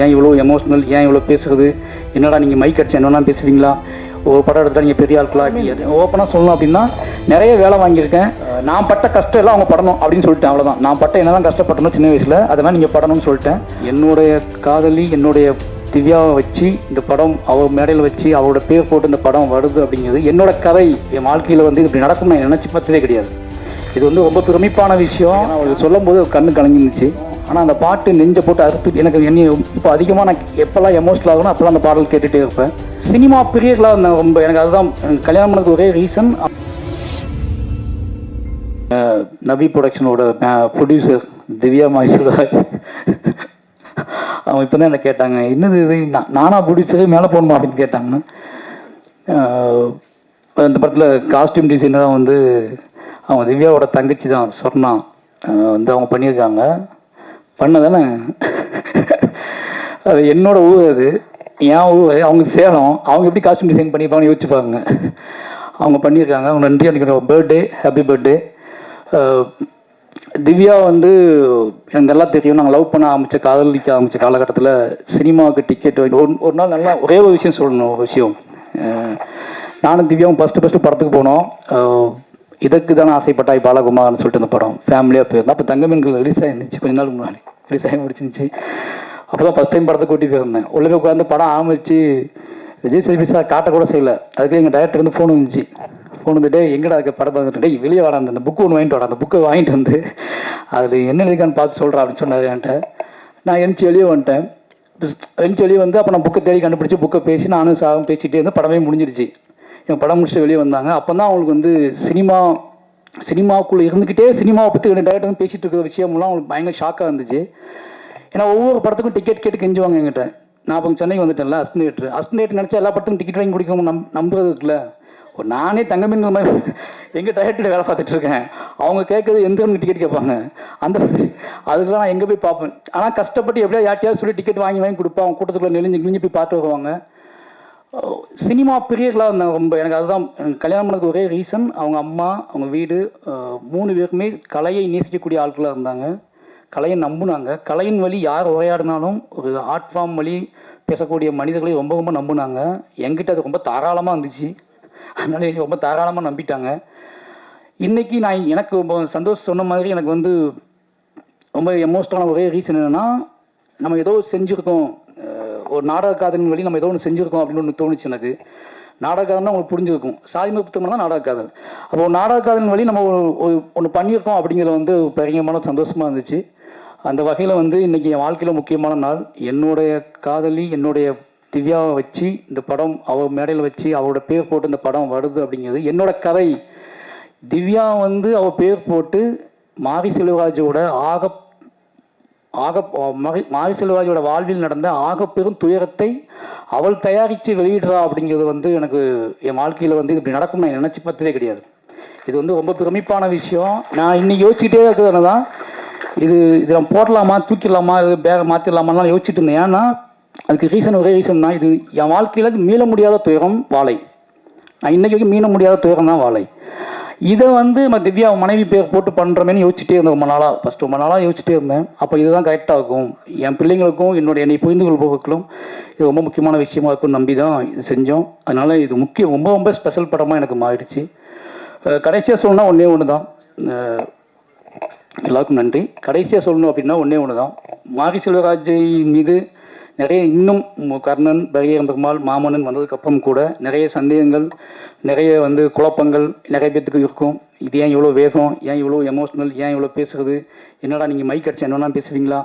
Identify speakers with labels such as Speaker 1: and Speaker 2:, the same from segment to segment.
Speaker 1: ஏன் இவ்வளோ எமோஷ்னல் ஏன் இவ்வளோ பேசுறது? என்னடா நீங்கள் மைக் அடிச்சு என்னன்னா பேசுவீங்களா ஒரு படம் எடுத்தால் நீங்கள் பெரிய ஆட்களா? ஓப்பனாக சொல்லணும் அப்படின்னா நிறைய வேலை வாங்கியிருக்கேன். நான் பட்ட கஷ்டம் எல்லாம் அவங்க படணும் அப்படின்னு சொல்லிட்டேன் அவ்வளோதான் நான் பட்ட என்னதான் கஷ்டப்பட்டனோ சின்ன வயசில் அதெல்லாம் நீங்கள் படணும்னு சொல்லிட்டேன். என்னுடைய காதலி என்னுடைய திவ்யாவை வச்சு இந்த படம் அவள் மேடையில் வச்சு அவளோட பேர் போட்டு இந்த படம் வருது அப்படிங்கிறது என்னோட கதை. என் வாழ்க்கையில் வந்து இப்படி நடக்கும் நான் நினச்சி பார்த்ததே கிடையாது. இது வந்து ரொம்ப பெருமிப்பான விஷயம். அவளுக்கு சொல்லும் போது கண்ணு கலங்கிருந்துச்சு. ஆனால் அந்த பாட்டு நெஞ்சை போட்டு அறுத்து எனக்கு என்ன இப்போ அதிகமாக நான் எப்போல்லாம் எமோஷனல் ஆகணும் அப்போல்லாம் அந்த பாடல் கேட்டுகிட்டே இருப்பேன். சினிமா பிரியர்களாக இருந்தேன் ரொம்ப எனக்கு அதுதான் கல்யாணம் பண்ணதுக்கு ஒரே ரீசன் நபி ப்ரொடக்ஷனோட ப்ரொடியூசர் திவ்யா மைசூராஜ் அவங்க இப்போ தான் என்ன கேட்டாங்க என்னது இது? நான் நானா ப்ரொடியூசரே மேலே போகணுமா அப்படின்னு கேட்டாங்க அந்த படத்தில் காஸ்டியூம் டிசைனராக வந்து அவங்க திவ்யாவோட தங்கச்சி தான் சொர்ணா. வந்து அவங்க பண்ணியிருக்காங்க. பண்ணதானே? அது என்னோட ஊர் அது. என் ஊர் அவங்க சேலம். அவங்க எப்படி காஸ்டியூம் டிசைன் பண்ணியிருப்பாங்கன்னு யோசிச்சுப்பாங்க அவங்க பண்ணியிருக்காங்க. அவங்க நன்றி அன்றைக்கி பர்த்டே ஹாப்பி பர்த்டே திவ்யா வந்து எனக்கு எல்லாம் தெரியும். நாங்கள் லவ் பண்ண ஆரம்பித்த காதலிக்க ஆரம்பித்த காலகட்டத்தில் சினிமாவுக்கு டிக்கெட் வாங்கி ஒரு ஒரு நாள் நல்லா ஒரே ஒரு விஷயம் சொல்லணும் ஒரு விஷயம். நானும் திவ்யாவும் ஃபஸ்ட்டு ஃபஸ்ட்டு படத்துக்கு போனோம். இதுக்கு இதற்கு தானே ஆசைப்பட்டாய் பாலகுமார்னு சொல்லிட்டு அந்த படம். ஃபேமிலியாக போயிருந்தோம். அப்போ தங்கமீன்கள் ரிலீஸ் ஆகிருந்துச்சு கொஞ்ச நாள் முன்னாடி. ரிலீஸ் ஆகி முடிச்சிருந்துச்சு. அப்போ தான் ஃபஸ்ட் டைம் படத்தை கூட்டி போயிருந்தேன். உள்ளே போய் உட்காந்து படம் ஆமிச்சு விஜய் சேல்வி சார் காட்டக்கூட செய்யலை. அதுக்கு எங்கள் டேரக்டர் வந்து ஃபோன் வந்துச்சு. ஃபோன் வந்துட்டு எங்கடா அதுக்கு படம் பார்த்துட்டு டேய் வெளியே வர அந்த புக்கு ஒன்று வாங்கிட்டு வர அந்த புக்கை வாங்கிட்டு வந்து அதில் என்ன இருக்கான்னு பார்த்து சொல்கிறேன் அப்படின்னு சொன்னார் என்கிட்ட. நான் எழுந்துச்சி வெளியே வந்துட்டேன். எழுந்துச்சி வெளியே வந்து அப்போ நான் புக்கை தேடி கண்டுபிடிச்சி புக்கை பேசி நானும் சாரும் பேசிகிட்டே இருந்து படமே முடிஞ்சிருச்சு. என் படம் முடிச்சுட்டு வெளியே வந்தாங்க. அப்போ தான் அவங்களுக்கு வந்து சினிமா சினிமாவுக்குள்ளே இருந்துக்கிட்டே சினிமாவை பற்றி ரெண்டு டேரக்டர் வந்து பேசிகிட்டு இருக்கிற விஷயம்லாம் அவங்களுக்கு பயங்கர ஷாக்காக இருந்துச்சு. ஏன்னா ஒவ்வொரு படத்துக்கும் டிக்கெட் கேட்டு கெஞ்சுவாங்க எங்கிட்ட நான் இப்போ சென்னைக்கு வந்துட்டேன்ல அஸ்டினேட்ரு அஸ்டினேட் நினச்சா எல்லா படத்துக்கும் டிக்கெட் வாங்கி குடிக்கணும் நம் நம்புறது இருக்குல்ல. ஒரு நானே தங்கமின் மாதிரி எங்கள் டயர்ட்டு வேலை பார்த்துட்டு இருக்கேன். அவங்க கேட்குறது எந்த டிக்கெட் கேட்பாங்க. அந்த அதுக்கெல்லாம் நான் எங்கே போய் பார்ப்பேன். ஆனால் கஷ்டப்பட்டு எப்படியா யார்ட்டையாவது சொல்லி டிக்கெட் வாங்கி வாங்கி கொடுப்பேன். அவங்க கூட்டத்துக்குள்ளே நெளிஞ்சு கிழிஞ்சு போய் பார்த்து வருவாங்க. சினிமா பிரியர்களாக இருந்தாங்க ரொம்ப எனக்கு அதுதான் கல்யாணம் பண்ணதுக்கு ஒரே ரீசன் அவங்க அம்மா அவங்க வீடு மூணு பேருக்குமே கலையை நேசிக்கக்கூடிய ஆட்களாக இருந்தாங்க. கலையை நம்புனாங்க. கலையின் வழி யார் உரையாடினாலும் ஒரு ஆர்ட் ஃபார்ம் வழி பேசக்கூடிய மனிதர்களை ரொம்ப ரொம்ப நம்புனாங்க. என்கிட்ட அது ரொம்ப தாராளமாக இருந்துச்சு. அதனால என்னை ரொம்ப தாராளமாக நம்பிட்டாங்க. இன்னைக்கு நான் எனக்கு ரொம்ப சந்தோஷம் சொன்ன மாதிரி எனக்கு வந்து ரொம்ப எமோஷனலான ஒரே ரீசன் என்னென்னா நம்ம ஏதோ செஞ்சுருக்கோம். ஒரு நாடக காதலின் வழி நம்ம ஏதோ ஒன்று செஞ்சுருக்கோம் அப்படின்னு ஒன்று தோணுச்சு எனக்கு. நாடக காதல்னா உங்களுக்கு புரிஞ்சிருக்கும். சாதிமை புத்தகம் தான் நாடக காதல் அப்போ நாடக காதலின் வழி நம்ம ஒரு ஒன்று பண்ணியிருக்கோம் அப்படிங்கிறது வந்து ஒரு பெரியமான சந்தோஷமாக இருந்துச்சு. அந்த வகையில் வந்து இன்றைக்கி என் வாழ்க்கையில் முக்கியமான நாள். என்னுடைய காதலி என்னுடைய திவ்யாவை வச்சு இந்த படம் அவள் மேடையில் வச்சு அவளோட பேர் போட்டு இந்த படம் வருது அப்படிங்கிறது என்னோட கதை. திவ்யா வந்து அவள் பேர் போட்டு மாரி செல்வராஜோட ஆக ஆக மாரி- செல்வராஜோட வாழ்வில் நடந்த ஆக பெரும் துயரத்தை அவள் தயாரித்து வெளியிடுறா அப்படிங்கிறது வந்து எனக்கு என் வாழ்க்கையில் வந்து இப்படி நடக்கும் நான் நினச்சி பார்த்ததே கிடையாது. இது வந்து ரொம்ப பெருமிப்பான விஷயம். நான் இன்னைக்கு யோசிச்சுட்டே இருக்கிறது தான் இது இது நம்ம போடலாமா தூக்கிடலாமா இது பேக மாற்றிடலாமாலாம் யோசிச்சுட்டு இருந்தேன். ஏன்னா அதுக்கு ரீசன் ஒரே ரீசன் தான். இது என் வாழ்க்கையில் மீள முடியாத துயரம் வாழை. நான் இன்றைக்கி வரைக்கும் மீள முடியாத துயரம் தான் வாழை. இதை வந்து நம்ம திவ்யா மனைவி பேர் போட்டு பண்ணுறமேனு யோசிச்சுட்டே இருந்தேன் ரொம்ப நாளாக ஃபஸ்ட்டு ரொம்ப நாளாக யோசிச்சுட்டே இருந்தேன். அப்போ இதுதான் கரெக்டாக இருக்கும் என் பிள்ளைங்களுக்கும் என்னுடைய என்னை புரிந்து கொள்பவர்களும் இது ரொம்ப முக்கியமான விஷயமா இருக்கும்னு நம்பி தான் இது செஞ்சோம். அதனால் இது முக்கியம் ரொம்ப ரொம்ப ஸ்பெஷல் படமாக எனக்கு மாறிடுச்சு. கடைசியாக சொல்லணும்னா ஒன்றே ஒன்று தான் எல்லாருக்கும் நன்றி. கடைசியாக சொல்லணும் அப்படின்னா ஒன்றே ஒன்று தான் மாரி செல்வராஜை மீது நிறைய இன்னும் கர்ணன் பரியரம் பெருமாள் மாமன்னன் வந்ததுக்கப்புறம் கூட நிறைய சந்தேகங்கள் நிறைய வந்து குழப்பங்கள் நிறைய பேத்துக்கு இருக்கும். இது ஏன் இவ்வளோ வேகம்? ஏன் இவ்வளோ எமோஷ்னல் ஏன் இவ்வளோ பேசுகிறது என்னடா நீங்கள் மைக் அடிச்சு என்னென்னா பேசுவீங்களா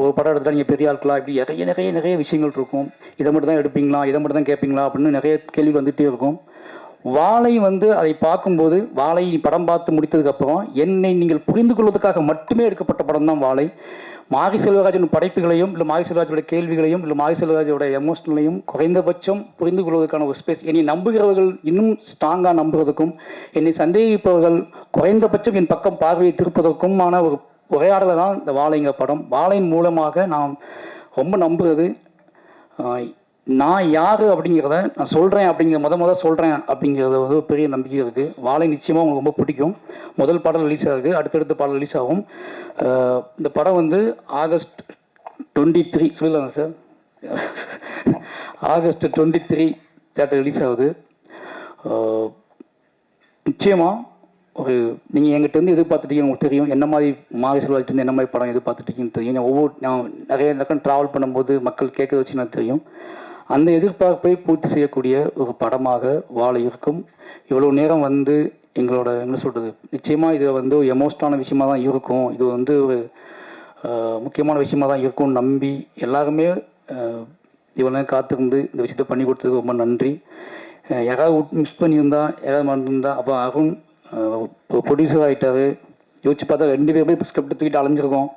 Speaker 1: ஒரு படம் எடுத்தால் நீங்கள் பெரிய ஆட்களா இப்படி நிறைய நிறைய நிறைய விஷயங்கள் இருக்கும். இதை மட்டும் தான் எடுப்பீங்களா? இதை மட்டும் தான் கேட்பீங்களா? அப்படின்னு நிறைய கேள்வி வந்துகிட்டே இருக்கும். வாழை வந்து அதை பார்க்கும்போது வாழை படம் பார்த்து முடித்ததுக்கப்புறம் என்னை நீங்கள் புரிந்து கொள்வதற்காக மட்டுமே எடுக்கப்பட்ட படம் தான் வாழை. மாகி செல்வராஜன் படைப்புகளையும் இல்லை மாகி செல்வராஜோட கேள்விகளையும் இல்லை மாகி செல்வராஜோட எமோஷனலையும் குறைந்தபட்சம் புரிந்து கொள்வதற்கான ஒரு ஸ்பேஸ் என்னை நம்புகிறவர்கள் இன்னும் ஸ்ட்ராங்காக நம்புவதற்கும் என்னை சந்தேகிப்பவர்கள் குறைந்தபட்சம் என் பக்கம் பார்வையை திருப்பதற்குமான ஒரு உரையாடலை தான் இந்த வாழைங்க படம். வாழையின் மூலமாக நான் ரொம்ப நம்புகிறது நான் யார் அப்படிங்கிறத நான் சொல்கிறேன் அப்படிங்கிற முத முத சொல்கிறேன் அப்படிங்கிறது வந்து ஒரு பெரிய நம்பிக்கை இருக்குது வாழை நிச்சயமாக உங்களுக்கு ரொம்ப பிடிக்கும். முதல் பாடல் ரிலீஸ் ஆகுது அடுத்தடுத்த பாடல் ரிலீஸ் ஆகும். இந்த படம் வந்து ஆகஸ்ட் டுவெண்ட்டி த்ரீ சொல்லலாங்க sir? August twenty three theatre release ஆகுது நிச்சயமாக ஒரு நீங்கள் என்கிட்ட இருந்து எதிர்பார்த்துட்டீங்க உங்களுக்கு தெரியும். என்ன மாதிரி மாவி செல்வாஜிட்டு என்ன மாதிரி படம் எதிர்பார்த்துட்டீங்கன்னு தெரியும். ஒவ்வொரு நான் நிறைய பக்கம் ட்ராவல் பண்ணும்போது மக்கள் கேட்க வச்சு நான் தெரியும். அந்த எதிர்பார்ப்பை பூர்த்தி செய்யக்கூடிய ஒரு படமாக வாழ இருக்கும். இவ்வளோ நேரம் வந்து எங்களோட என்ன சொல்கிறது நிச்சயமாக இது வந்து ஒரு எமோஷனான விஷயமா தான் இருக்கும். இது வந்து ஒரு முக்கியமான விஷயமா தான் இருக்கும்னு நம்பி எல்லாருமே இவ்வளோ நேரம் காத்திருந்து இந்த விஷயத்தை பண்ணி கொடுத்ததுக்கு ரொம்ப நன்றி. யாராவது மிஸ் பண்ணியிருந்தா யாராவது மறந்துருந்தா அப்போ அருண் ப்ரொடியூசர் ஆகிட்டாரு யோசிச்சு பார்த்தா ரெண்டு பேருமே ஸ்கிரிப்ட் தூக்கிட்டு அலைஞ்சிருக்கோம்.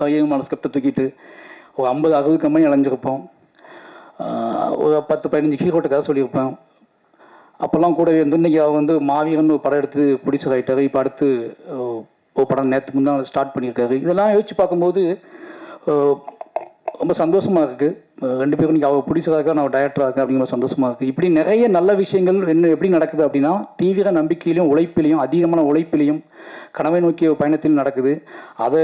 Speaker 1: பையன் ஸ்கிரிப்டை தூக்கிட்டு ஒரு ஐம்பது அறுபது கம்பெனி அலைஞ்சிருப்போம். ஒரு பத்து பதினஞ்சு ஹீரோட்ட கதை சொல்லியிருப்பேன். அப்போல்லாம் கூட இன்னைக்கு அவள் வந்து மாவீரன் ஒரு படம் எடுத்து ப்ரொடியூசர் இப்போ அடுத்து ஒரு படம் நேற்று முந்தான் ஸ்டார்ட் பண்ணியிருக்காரு. இதெல்லாம் யோசிச்சு பார்க்கும்போது ரொம்ப சந்தோஷமாக இருக்குது ரெண்டு பேரும் நீங்கள் அவர் இருக்கா நான் டைரக்டராக இருக்கேன் அப்படிங்கிற சந்தோஷமாக இருக்குது இப்படி நிறைய நல்ல விஷயங்கள் என்ன எப்படி நடக்குது அப்படின்னா தீவிர நம்பிக்கையிலையும் உழைப்பிலையும் அதிகமான உழைப்பிலையும் கனவை நோக்கிய பயணத்தில் நடக்குது. அதை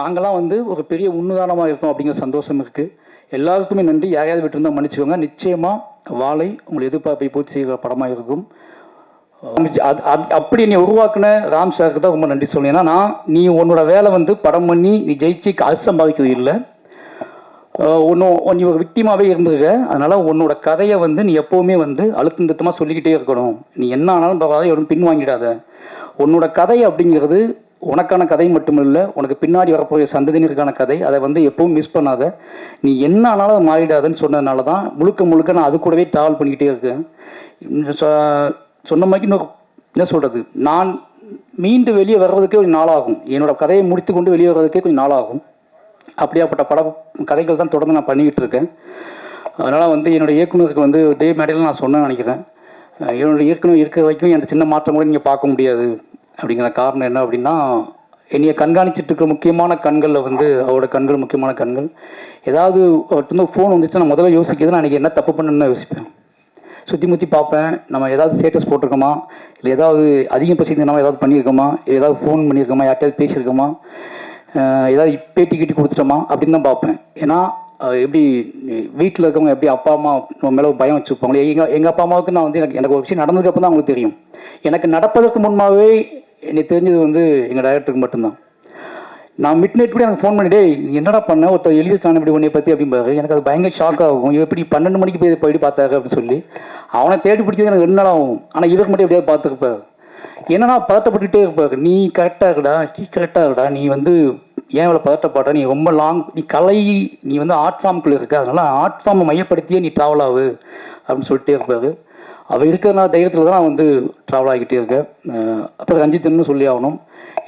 Speaker 1: நாங்களாம் வந்து ஒரு பெரிய உன்னுதாரணமாக இருக்கோம் அப்படிங்கிற சந்தோஷம் இருக்குது எல்லாருக்குமே நன்றி. யாரையாவது விட்டுருந்தா மன்னிச்சுக்கோங்க. நிச்சயமாக வாழை உங்களை எதிர்பார்ப்பை பூர்த்தி செய்கிற படமாக இருக்கும். அது அப்படி நீ உருவாக்குன ராம் சாருக்கு தான் ரொம்ப நன்றி சொல்லணும். ஏன்னா நான் நீ உன்னோட வேலை வந்து படம் பண்ணி நீ ஜெயிச்சு காசு சம்பாதிக்கிறது இல்லை. ஒன்றும் நீ ஒரு விக்டிமாவே இருந்திருக்க. அதனால் உன்னோட கதையை வந்து நீ எப்போவுமே வந்து அழுத்தம் திருத்தமாக சொல்லிக்கிட்டே இருக்கணும். நீ என்ன ஆனாலும் பரவாயில்ல எவரும் பின் வாங்கிடாத உன்னோட கதை அப்படிங்கிறது உனக்கான கதை மட்டுமில்லை உனக்கு பின்னாடி வரப்போகிற சந்ததியினருக்கான கதை அதை வந்து எப்பவும் மிஸ் பண்ணாத. நீ என்ன ஆனாலும் மாறிடாதுன்னு சொன்னதுனால தான் முழுக்க முழுக்க நான் அது கூடவே ட்ராவல் பண்ணிக்கிட்டே இருக்கேன். சொன்ன மாதிரி இன்னொரு என்ன சொல்கிறது நான் மீண்டு வெளியே வர்றதுக்கே கொஞ்சம் நாளாகும். என்னோடய கதையை முடித்து கொண்டு வெளியே வர்றதுக்கே கொஞ்சம் நாளாகும். அப்படியாப்பட்ட பட கதைகள் தான் தொடர்ந்து நான் பண்ணிக்கிட்டு இருக்கேன். அதனால் வந்து என்னோட இயக்குனருக்கு வந்து இதே மேடையில் நான் சொன்னேன்னு நினைக்கிறேன். என்னோடய என்னோட இயக்குனர் இருக்கிற வரைக்கும் என்கிட்ட சின்ன மாற்றம் கூட நீங்கள் பார்க்க முடியாது. அப்படிங்கிற காரணம் என்ன அப்படின்னா என்னைய கண்காணிச்சிட்டு இருக்கிற முக்கியமான கண்களில் வந்து அவரோட கண்கள் முக்கியமான கண்கள். ஏதாவது அவர்கிட்ட வந்து ஃபோன் வந்துச்சுன்னா நான் முதல்ல யோசிக்கிறது நான் அன்றைக்கி என்ன தப்பு பண்ணணும்னு யோசிப்பேன். சுற்றி முற்றி பார்ப்பேன். நம்ம ஏதாவது ஸ்டேட்டஸ் போட்டிருக்கோமா? இல்லை ஏதாவது அதிகம் பேசியிருந்தோமா ஏதாவது பண்ணியிருக்கோமா? இல்லை ஏதாவது ஃபோன் பண்ணியிருக்கோமா? யார்கிட்டயாவது பேசியிருக்கோமா? ஏதாவது பேட்டி கீட்டி கொடுத்துட்டோமா? அப்படின்னு தான் பார்ப்பேன். ஏன்னா எப்படி வீட்டில் இருக்கவங்க எப்படி அப்பா அம்மா நம்ம மேலே பயம் வச்சுருப்பாங்களே எங்கள் எங்கள் அப்பா அம்மாவுக்கு நான் வந்து எனக்கு எனக்கு ஒரு விஷயம் நடந்ததுக்கு அப்புறம் தான் அவங்களுக்கு தெரியும். எனக்கு நடப்பதற்கு முன்பாகவே எனக்கு தெரிஞ்சது வந்து எங்கள் டைரக்டருக்கு மட்டும்தான். நான் மிட் நைட் கூட எனக்கு ஃபோன் பண்ணிட்டே என்னடா பண்ண? ஒருத்தர் எழுதியிருக்கான இப்படி உன்னை பற்றி அப்படிம்பாரு. எனக்கு அது பயங்கர ஷாக் ஆகும். இவன் எப்படி பன்னெண்டு மணிக்கு போய் போயிட்டு பார்த்தாரு அப்படின்னு சொல்லி. அவனை தேடி பிடிச்சது எனக்கு ரெண்டு நாள் ஆகும்? ஆனால் இவருக்கு மட்டும் எப்படியாவது பார்த்துருப்பாரு. என்னன்னா பதட்டப்பட்டுகிட்டே இருப்பாரு. நீ கரெக்டாக இருக்கடா நீ கரெக்டாக இருக்கடா. நீ வந்து ஏன் இவ்வளோ பதட்டப்படுற? நீ ரொம்ப லாங் நீ கலை நீ வந்து ஆர்ட் ஃபார்முக்குள்ளே இருக்க. அதனால ஆர்ட் ஃபார்மை மையப்படுத்தியே நீ ட்ராவல் ஆகு அப்படின்னு சொல்லிட்டே இருப்பாரு. அவர் இருக்கிற தைரியத்தில் தான் நான் வந்து ட்ராவல் ஆகிக்கிட்டே இருக்கேன். அப்புறம் ரஞ்சித்னு சொல்லி ஆகணும்.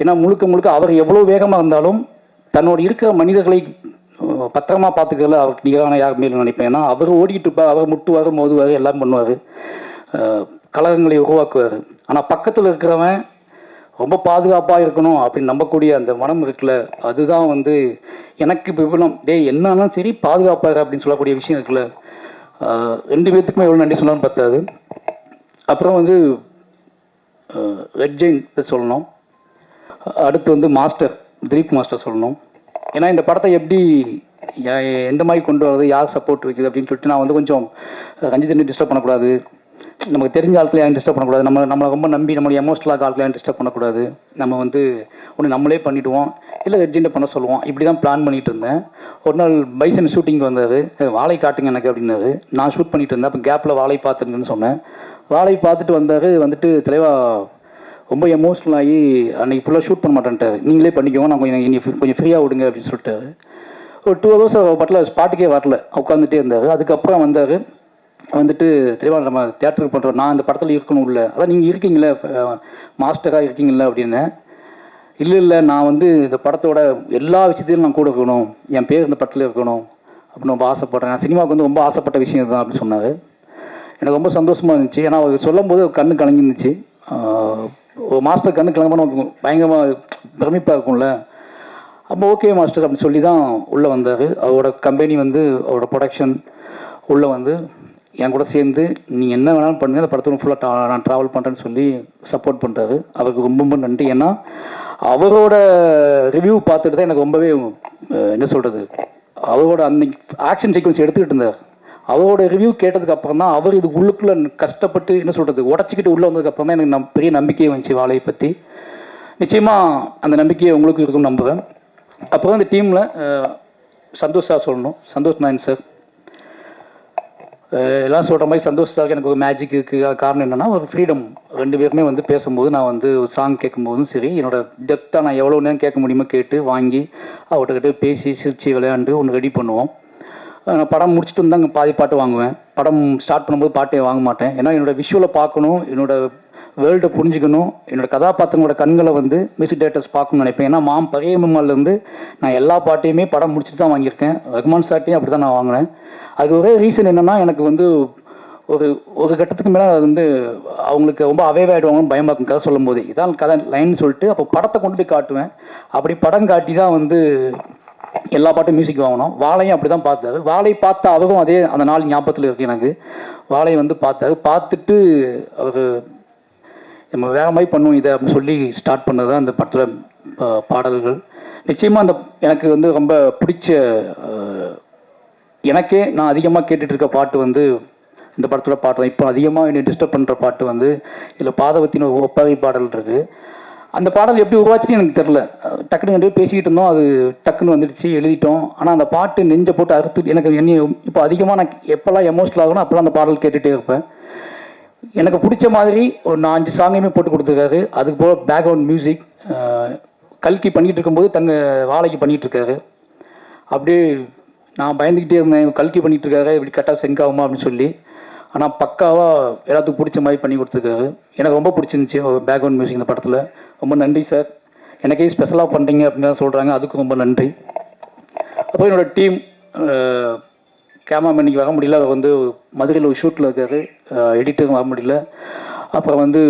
Speaker 1: ஏன்னா முழுக்க முழுக்க அவர் எவ்வளோ வேகமாக இருந்தாலும் தன்னோட இருக்கிற மனிதர்களை பத்திரமா பார்த்துக்கல அவருக்கு நிகரான யாருமே இல்லைன்னு நினைப்பேன். ஏன்னா அவர் ஓடிக்கிட்டு இருப்பார் அவர் முட்டுவார் மோதுவார் எல்லாம் பண்ணுவார். கழகங்களை உருவாக்குவார். ஆனால் பக்கத்தில் இருக்கிறவன் ரொம்ப பாதுகாப்பாக இருக்கணும் அப்படின்னு நம்பக்கூடிய அந்த மனம் இருக்குல்ல அதுதான் வந்து எனக்கு விபலம் டேய் என்ன சரி பாதுகாப்பாக அப்படின்னு சொல்லக்கூடிய விஷயம் இருக்குல்ல. ரெண்டு பேர்த்துக்குமே எவ்வளோ நன்றி சொல்லணும்னு பார்த்தாது அப்புறம் வந்து ரெட் ஜெயின் சொல்லணும். அடுத்து வந்து மாஸ்டர் திலீப் மாஸ்டர் சொல்லணும். ஏன்னா இந்த படத்தை எப்படி எந்த மாதிரி கொண்டு வரது யார் சப்போர்ட் இருக்குது அப்படின்னு சொல்லிட்டு நான் வந்து கொஞ்சம் ரஞ்சித் டிஸ்டர்ப் பண்ணக்கூடாது. நமக்கு தெரிஞ்ச ஆட்களை யாரும் டிஸ்டர்ப் பண்ணக்கூடாது. நம்ம நம்மளை ரொம்ப நம்பி நம்மளுடைய எமோஷனலாக ஆட்களை யாரும் டிஸ்டர்ப் பண்ணக்கூடாது. நம்ம வந்து ஒன்று நம்மளே பண்ணிவிடுவோம் இல்லை ரெஜெண்டை பண்ண சொல்லுவோம். இப்படி தான் பிளான் பண்ணிட்டு இருந்தேன். ஒரு நாள் பைசன் ஷூட்டிங் வந்தது வாழை காட்டுங்க எனக்கு அப்படின்னது நான் ஷூட் பண்ணிட்டு இருந்தேன். அப்போ கேப்பில் வாழை பார்த்துருங்கன்னு சொன்னேன். வாழை பார்த்துட்டு வந்தாக வந்துட்டு தலைவா ரொம்ப எமோஷ்னல் ஆகி அன்றைக்கி ஃபுல்லாக ஷூட் பண்ண மாட்டேன்ட்டார். நீங்களே பண்ணிக்கோங்க நான் கொஞ்சம் இனி கொஞ்சம் ஃப்ரீயாக விடுங்க அப்படின்னு சொல்லிட்டாரு. ஒரு டூ ஹவர்ஸ் பட்டில் ஸ்பாட்டுக்கே வரல உட்காந்துட்டே இருந்தார். அதுக்கப்புறம் வந்தார். வந்துட்டு தெளிவாக நம்ம தேட்டருக்கு பண்ணுறோம் நான் இந்த படத்தில் இருக்கணும் இல்லை. அதான் நீங்கள் இருக்கீங்களே மாஸ்டராக இருக்கீங்களா அப்படின்னு. இல்லை இல்லை நான் வந்து இந்த படத்தோட எல்லா விஷயத்தையும் நான் கூட இருக்கணும். என் பேர் இந்த படத்தில் இருக்கணும் அப்படின்னு ரொம்ப ஆசைப்பட்றேன். நான் சினிமாவுக்கு வந்து ரொம்ப ஆசைப்பட்ட விஷயம் தான் அப்படின்னு சொன்னார். எனக்கு ரொம்ப சந்தோஷமாக இருந்துச்சு. ஏன்னா அவர் சொல்லும்போது கண்ணு கலங்கிருந்துச்சு. ஒரு மாஸ்டர் கண்ணு கிளம்பணும் நமக்கு பயங்கரமாக பிரமிப்பாக இருக்கும்ல. அப்போ ஓகே மாஸ்டர் அப்படின்னு சொல்லி தான் உள்ளே வந்தார். அவரோட கம்பெனி வந்து அவரோட ப்ரொடக்ஷன் உள்ளே வந்து என் கூட சேர்ந்து நீ என்ன வேணாலும் பண்ணுங்க அந்த படத்தை ஃபுல்லாக நான் ட்ராவல் பண்ணுறேன்னு சொல்லி சப்போர்ட் பண்ணுறாரு அவருக்கு ரொம்ப ரொம்ப நன்றி. ஏன்னா அவரோட ரிவ்யூ பார்த்துட்டு தான் எனக்கு ரொம்பவே என்ன சொல்கிறது அவரோட அந்த ஆக்ஷன் சீக்வன்ஸ் எடுத்துக்கிட்டு இருந்தார். அவரோட ரிவ்யூ கேட்டதுக்கு அப்புறம் தான் அவர் இது உள்ளுக்குள்ளே கஷ்டப்பட்டு என்ன சொல்கிறது உடச்சிக்கிட்டு உள்ளே வந்ததுக்கு அப்புறம் தான் எனக்கு நம் பெரிய நம்பிக்கையை வந்துச்சு வாழையை பற்றி நிச்சயமாக அந்த நம்பிக்கையை உங்களுக்கு இருக்கும்னு நம்புகிறேன் அப்புறம் இந்த டீமில் சந்தோஷ் சார் சொல்லணும். சந்தோஷ் நாயன் சார். எல்லாம் சொல்கிற மாதிரி சந்தோஷ் சாருக்கு எனக்கு ஒரு மேஜிக் இருக்குது காரணம் என்னென்னா ஒரு ஃப்ரீடம் ரெண்டு பேருமே வந்து பேசும்போது நான் வந்து ஒரு சாங் கேட்கும்போதும் சரி என்னோட டெப்த்தாக நான் எவ்வளோ நேரம் கேட்க முடியுமோ கேட்டு வாங்கி அவர்கிட்ட பேசி சிரித்து விளையாண்டு ஒன்று ரெடி பண்ணுவோம். படம் முடிச்சுட்டு இருந்தாங்க பாதி பாட்டு வாங்குவேன். படம் ஸ்டார்ட் பண்ணும்போது பாட்டே வாங்க மாட்டேன். ஏன்னா என்னோட விஷுவலை பார்க்கணும் என்னோட வேர்ல்டை புரிஞ்சுக்கணும் என்னோடய கதாபாத்திரங்களோட கண்களை வந்து மியூசிக் டேரக்டர்ஸ் பார்க்கணும்னு நினைப்பேன். ஏன்னா மாம் பழையம்மாலேருந்து நான் எல்லா பாட்டையுமே படம் முடிச்சுட்டு தான் வாங்கியிருக்கேன். ரகுமான் சார்ட்டையும் அப்படி தான் நான் வாங்கினேன். அது ஒரே ரீசன் என்னென்னா எனக்கு வந்து ஒரு ஒரு கட்டத்துக்கு மேலே அது வந்து அவங்களுக்கு ரொம்ப அவேவ் ஆகிடுவாங்கன்னு பயமாக இருக்கும் கதை சொல்லும் போது இதான் கதை லைன் சொல்லிட்டு அப்போ படத்தை கொண்டு போய் காட்டுவேன். அப்படி படம் காட்டி தான் வந்து எல்லா பாட்டும் மியூசிக் வாங்கணும். வாழையும் அப்படி தான் பார்த்தாரு. வாழை பார்த்த அவரும் அதே அந்த நாள் ஞாபகத்தில் இருக்கு எனக்கு. வாழையை வந்து பார்த்தாரு. பார்த்துட்டு அவர் நம்ம வேற மாதிரி பண்ணுவோம் இதை அப்படின்னு சொல்லி ஸ்டார்ட் பண்ணது தான் அந்த படத்தில் பாடல்கள். நிச்சயமாக அந்த எனக்கு வந்து ரொம்ப பிடிச்ச எனக்கே நான் அதிகமாக கேட்டுட்டு இருக்க பாட்டு வந்து இந்த படத்தோட பாட்டு தான். இப்போ அதிகமாக என்னை டிஸ்டர்ப் பண்ணுற பாட்டு வந்து இதில் பாதவத்தின் ஒப்பகை பாடல் இருக்குது அந்த பாடல் எப்படி உருவாச்சுன்னு எனக்கு தெரில டக்குன்னு டக்குனு பேசிக்கிட்டு இருந்தோம். அது டக்குன்னு வந்துடுச்சு எழுதிட்டோம். ஆனால் அந்த பாட்டு நெஞ்சை போட்டு அறுத்து எனக்கு என்ன இப்போ அதிகமாக நான் எப்போல்லாம் எமோஷனல் ஆகணும் அப்போல்லாம் அந்த பாடல் கேட்டுகிட்டே இருப்பேன். எனக்கு பிடிச்ச மாதிரி ஒரு நான் அஞ்சு சாங்கையுமே போட்டு கொடுத்துருக்காரு. அதுக்கு போக பேக்ரவுண்ட் மியூசிக் கல்கி பண்ணிகிட்டு இருக்கும்போது தங்க வாழைக்கு பண்ணிகிட்டு இருக்காரு. அப்படியே நான் பயந்துக்கிட்டே இருந்தேன். கல்கி பண்ணிகிட்டு இருக்காரு இப்படி கரெக்டாக செங்க் ஆகுமா அப்படின்னு சொல்லி. ஆனால் பக்காவாக எல்லாத்துக்கும் பிடிச்ச மாதிரி பண்ணி கொடுத்துருக்காரு. எனக்கு ரொம்ப பிடிச்சிருந்துச்சி பேக்ரவுண்ட் மியூசிக் இந்த படத்தில். ரொம்ப நன்றி சார் எனக்கே ஸ்பெஷலாக பண்ணுறீங்க அப்படின்னு தான் சொல்கிறாங்க அதுக்கும் ரொம்ப நன்றி. அப்புறம் என்னோட டீம் கேமராமேன் இன்னைக்கு வர முடியல. அவர் வந்து மதுரையில் ஒரு ஷூட்டில் இருக்காரு. எடிட்டரும் வர முடியல. அப்புறம் வந்து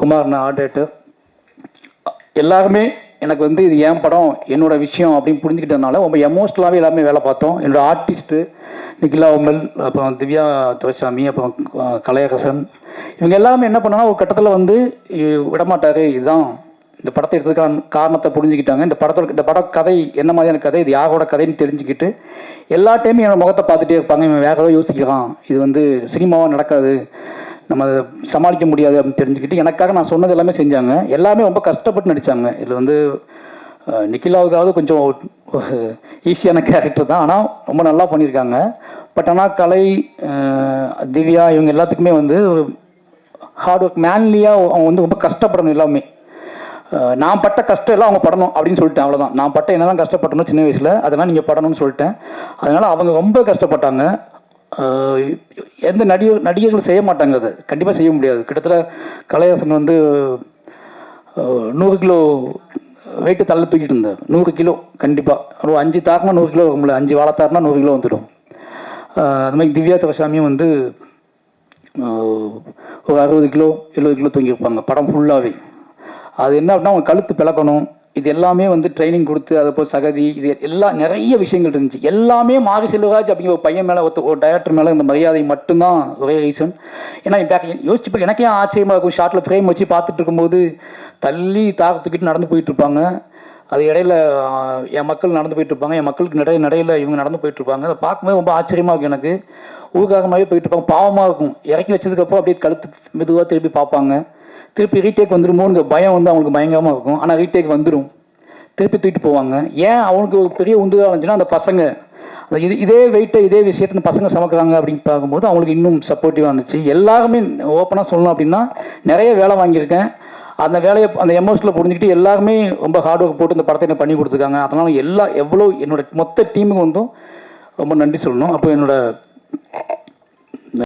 Speaker 1: குமார் ஆர்டேட்டர் எல்லாருமே எனக்கு வந்து இது என் படம் என்னோட விஷயம் அப்படின்னு புரிஞ்சுக்கிட்டதுனால ரொம்ப எமோஷ்னலாகவே எல்லாமே வேலை பார்த்தோம். என்னோடய ஆர்டிஸ்ட்டு நிகிலா உமல் அப்புறம் திவ்யா துரைசாமி அப்புறம் கலையகசன் கலையரசன். இவங்க எல்லாமே என்ன பண்ணாங்கன்னா ஒரு கட்டத்தில் வந்து விடமாட்டார். இதுதான் இந்த படத்தை எடுத்ததுக்கான காரணத்தை புரிஞ்சுக்கிட்டாங்க. இந்த படத்தோட இந்த பட கதை என்ன மாதிரியான கதை இது யாரோட கதைன்னு தெரிஞ்சுக்கிட்டு எல்லா டைமும் என்னோட முகத்தை பார்த்துட்டே இருப்பாங்க. இவன் வேற ஏதோ யோசிக்கிறான். இது வந்து சினிமாவாக நடக்காது. நம்ம அதை சமாளிக்க முடியாது அப்படின்னு தெரிஞ்சுக்கிட்டு எனக்காக நான் சொன்னது எல்லாமே செஞ்சாங்க. எல்லாமே ரொம்ப கஷ்டப்பட்டு நடித்தாங்க இதில் வந்து நிக்கிலாவுக்காவது கொஞ்சம் ஈஸியான கேரக்டர் தான். ஆனால் ரொம்ப நல்லா பண்ணியிருக்காங்க. பட் ஆனால் கலை திவ்யா இவங்க எல்லாத்துக்குமே வந்து ஹார்ட் ஒர்க் மேன்லியாக அவங்க வந்து ரொம்ப கஷ்டப்படணும் எல்லாமே. நான் பட்ட கஷ்டம் எல்லாம் அவங்க படணும் அப்படின்னு சொல்லிட்டேன் அவ்வளோதான் நான் பட்ட என்னதான் கஷ்டப்பட்டணும் சின்ன வயசில் அதெல்லாம் நீங்கள் படணும்னு சொல்லிட்டேன். அதனால் அவங்க ரொம்ப கஷ்டப்பட்டாங்க. எந்த நடிகர் நடிகர்கள் செய்ய மாட்டாங்க அதை. கண்டிப்பாக செய்ய முடியாது. கிட்டத்தட்ட கலையாசன் வந்து நூறு கிலோ வெயிட்டு தள்ள தூக்கிட்டு இருந்தார். நூறு கிலோ கண்டிப்பாக ஒரு அஞ்சு தாக்குனா நூறு கிலோ வரும்ல அஞ்சு வாழைத்தாருனா நூறு கிலோ வந்துடும். அது மாதிரி திவ்யா தவசாமியும் வந்து ஒரு அறுபது கிலோ எழுபது கிலோ தூங்கியிருப்பாங்க படம் ஃபுல்லாகவே அது என்ன அப்படின்னா அவங்க கழுத்து பிளக்கணும். இது எல்லாமே வந்து ட்ரைனிங் கொடுத்து அதை போல் சகதி இது எல்லாம் நிறைய விஷயங்கள் இருந்துச்சு. எல்லாமே மாரி செல்வராஜ் அப்படிங்கிற ஒரு பையன் மேலே ஒருத்த ஒரு டைரக்டர் மேலே இந்த மரியாதை மட்டும்தான் ஒரே ரீசன் ஏன்னா இப்போ யோசிச்சு எனக்கே ஆச்சரியமாக இருக்கும் ஷார்ட்டில் ஃப்ரேம் வச்சு பார்த்துட்டு இருக்கும்போது தள்ளி தாக்கத்துக்கிட்டு நடந்து போயிட்டு இருப்பாங்க. அது இடையில என் மக்கள் நடந்து போயிட்டு இருப்பாங்க என் மக்களுக்கு நடை நடையில் இவங்க நடந்து போயிட்டு இருப்பாங்க அதை பார்க்கும்போது ரொம்ப ஆச்சரியமா இருக்கும் எனக்கு. ஊர்காகமாகவே போயிட்டு இருப்பாங்க பாவமாக இருக்கும். இறக்கி வச்சதுக்கப்புறம் அப்படியே கழுத்து மெதுவாக திருப்பி பார்ப்பாங்க. திருப்பி ரீடேக் வந்துருமோங்கிற பயம் வந்து அவங்களுக்கு பயங்கரமாக இருக்கும். ஆனால் ரீடேக் வந்துடும் திருப்பி தூக்கிட்டு போவாங்க. ஏன் அவனுக்கு ஒரு பெரிய உந்துதலாக இருந்துச்சுன்னா அந்த பசங்க அந்த இது இதே வெயிட்டை இதே விஷயத்தை இந்த பசங்க சமைக்கிறாங்க அப்படின்னு பார்க்கும்போது அவங்களுக்கு இன்னும் சப்போர்ட்டிவாக இருந்துச்சு. எல்லாருமே ஓப்பனாக சொல்லணும் அப்படின்னா நிறைய வேலை வாங்கியிருக்கேன். அந்த வேலையை அந்த எமோஷனில் புரிஞ்சுக்கிட்டு எல்லாருமே ரொம்ப ஹார்ட் ஒர்க் போட்டு இந்த படத்தை எனக்கு பண்ணி கொடுத்துருக்காங்க. அதனால் எல்லா எவ்வளோ என்னோட மொத்த டீமுக்கு வந்தும் ரொம்ப நன்றி சொல்லணும். அப்போ என்னோட